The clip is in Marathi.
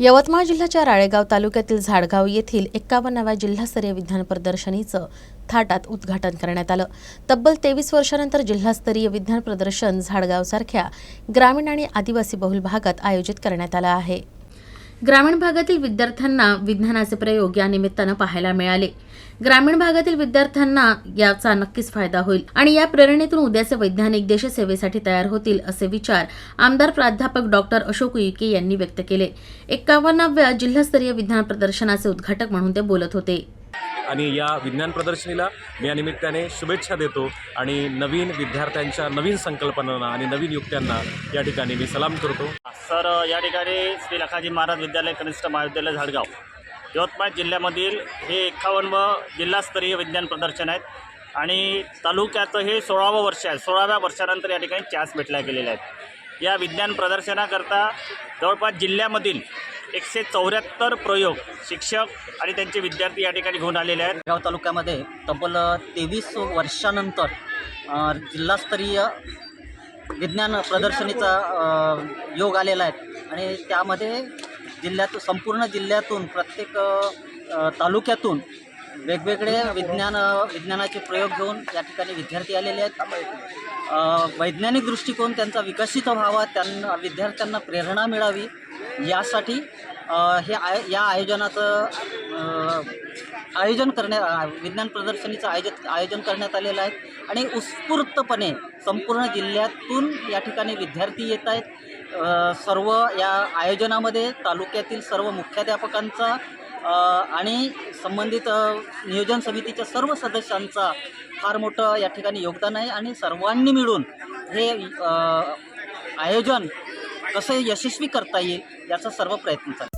यवतमाळ जिल्ह्याच्या राळेगाव तालुक्यातील झाडगाव येथील एक्कावन्नाव्या जिल्हास्तरीय विज्ञान प्रदर्शनीचं थाटात उद्घाटन करण्यात आलं. तब्बल तेवीस वर्षानंतर जिल्हास्तरीय विज्ञान प्रदर्शन झाडगावसारख्या ग्रामीण आणि आदिवासी बहुल भागात आयोजित करण्यात आलं आहे. ग्रामीण भागातील विद्यार्थ्यांना विज्ञानाचे प्रयोग या निमित्तानं पाहायला मिळाले. ग्रामीण भागातील विद्यार्थ्यांना याचा नक्कीच फायदा होईल आणि या प्रेरणेतून उद्याचे वैज्ञानिक देशसेवेसाठी तयार होतील असे विचार आमदार प्राध्यापक डॉक्टर अशोक उईके यांनी व्यक्त केले. एक्कावन्नाव्या जिल्हास्तरीय विज्ञान प्रदर्शनाचे उद्घाटक म्हणून ते बोलत होते. आणि या विज्ञान प्रदर्शनीला मी या निमित्ताने शुभेच्छा देतो आणि नवीन विद्यार्थ्यांच्या नवीन संकल्पनांना आणि नवीन युक्त्यांना या ठिकाणी मी सलाम करतो. सर या ठिकाणी श्री लखाजी महाराज विद्यालय कनिष्ठ महाविद्यालय झाडगाव. यवतमाळ जिल्ह्यामधील हे एक्कावन्न जिल्हास्तरीय विज्ञान प्रदर्शन आहेत आणि तालुक्याचं हे सोळावं वर्ष आहे. सोळाव्या वर्षानंतर या ठिकाणी चान्स भेटल्या गेलेल्या आहेत. या विज्ञान प्रदर्शनाकरता जवळपास जिल्ह्यामधील एकशे चौऱ्याहत्तर प्रयोग शिक्षक आणि त्यांचे विद्यार्थी या ठिकाणी घेऊन आलेले आहेत. गाव तालुक्यामध्ये तब्बल तेवीस वर्षानंतर जिल्हास्तरीय विज्ञान प्रदर्शनीचा योग आलेला आहे. आणि त्यामध्ये जिल्ह्यात संपूर्ण जिल्ह्यातून प्रत्येक तालुक्यातून वेगवेगळे विज्ञान विज्ञानाचे प्रयोग घेऊन या ठिकाणी विद्यार्थी आलेले आहेत. वैज्ञानिक दृष्टिकोन त्यांचा विकसित व्हावा त्यांना विद्यार्थ्यांना प्रेरणा मिळावी यासाठी हे आय या आयोजनाचं आयोजन करण्या विज्ञान प्रदर्शनीचं आयोजित आयोजन करण्यात आलेलं आहे. आणि उत्स्फूर्तपणे संपूर्ण जिल्ह्यातून या ठिकाणी विद्यार्थी येत आहेत. सर्व या आयोजनामध्ये तालुक्यातील सर्व मुख्याध्यापकांचा आणि संबंधित नियोजन समितीच्या सर्व सदस्यांचा फार मोठं या ठिकाणी योगदान आहे आणि सर्वांनी मिळून हे आयोजन कसं यशस्वी करता येईल याचा सर्व प्रयत्न चालू